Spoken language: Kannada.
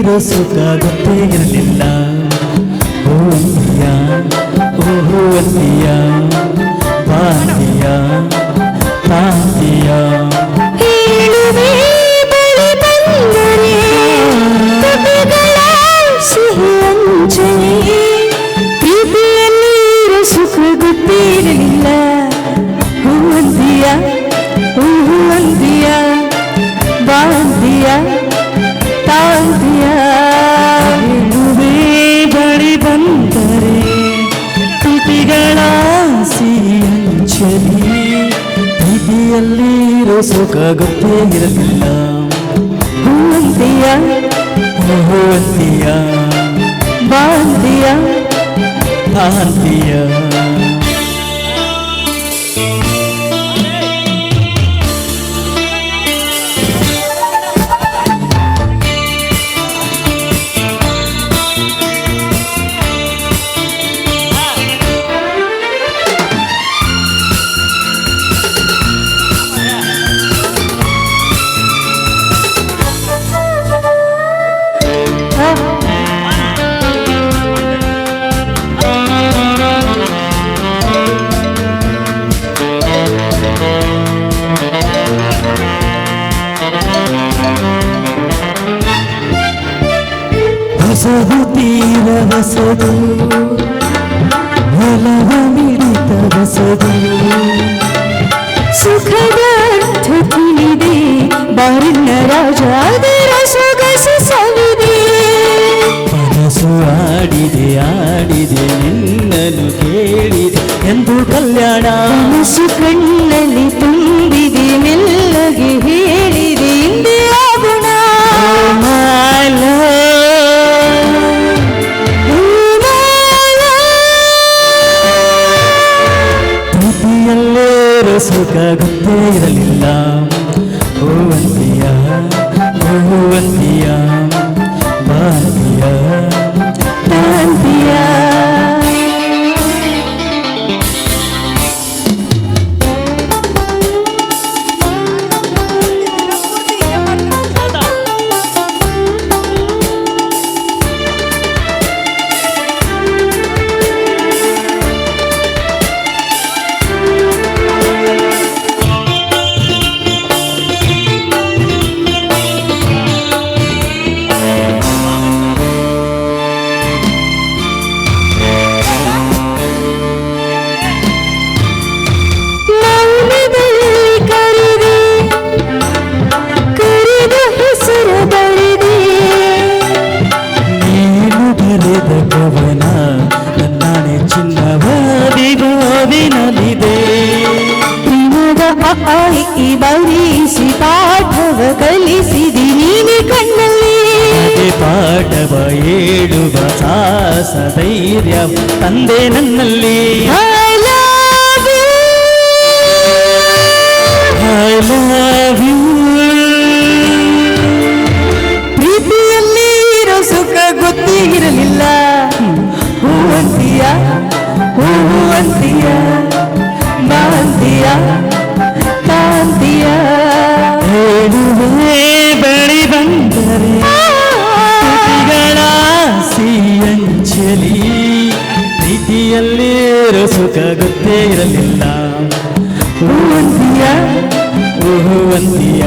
ಪ್ರೀತಿಯಲ್ಲಿರೋ ಸುಖ ಗೊತ್ತೇ ಇರಲಿಲ್ಲ ಓ ಅಂತೀಯ ಓಹೋ ಅಂತೀಯ ಬಾಂತೀಯ ತಾಂತೀಯ ಹೇಳುವೆ ಬಳಿ ಬಂದರೆ ತುಟಿಗಳ ಸಿಹಿ ವಂಚನೆ ಪ್ರೀತಿಯಲ್ಲಿರೋ ಸುಖ ಗೊತ್ತಿರಲಿಲ್ಲ ಸಿಹಿಯಂಚಲಿ ಪ್ರೀತಿಯಲ್ಲಿರೋ ಸುಖ ಗೊತ್ತೇ ಇರಲಿಲ್ಲ. ಹೂವಂತಿಯ? ಓಹೋ ಅಂತೀಯ ಬಾಂತಿಯ ತಾಂತೀಯ ಹೊಸದು ತೀರ ಹೊಸದು ಒಲವ ಮಿಡಿತ ಹೊಸದು ಸುಖದ ಅರ್ಥ ತಿಳಿದೆ ಬಾರಿನ ರಾಜ ಅದರ ಸೊಗಸು ಸವಿದೆ ಮನಸ್ಸು ಆಡಿದೆ ಆಡಿದೆ ನಿನ್ನನ್ನು ಕೇಳಿದೆ ಎಂದು ಕಲ್ಯಾಣ ಮನಸ್ಸು ಪ್ರೀತಿಯಲ್ಲೇರೋ ಸುಖ ಗೊತ್ತೇ ಇರಲಿಲ್ಲ ಹೂವಂತಿಯ ಹೂವಂತಿಯ ಆಯಿ ಬರಿಸಿ ಪಾಠವ ಕಲಿಸಿದಿ ನೀನೆ ಕಣ್ಣಲ್ಲಿ. ಪಾಠವ ಏಳುವ ಸಾಹಸ ಧೈರ್ಯ ತಂದೆ ನನ್ನಲ್ಲಿ. I love you. I ಪ್ರೀತಿಯಲ್ಲಿ ಇರೋ ಸುಖ ಗೊತ್ತಿರಲಿಲ್ಲ ಹೂವಂತಿಯ ಹೂವಂತಿಯ ಬಾಂತಿಯ ಪ್ರೀತಿಯಲ್ಲಿರೋ ಸುಖ ಗೊತ್ತೇ ಇರಲಿಲ್ಲ. ಹೂವಂತಿಯ ಹೂವಂತಿಯ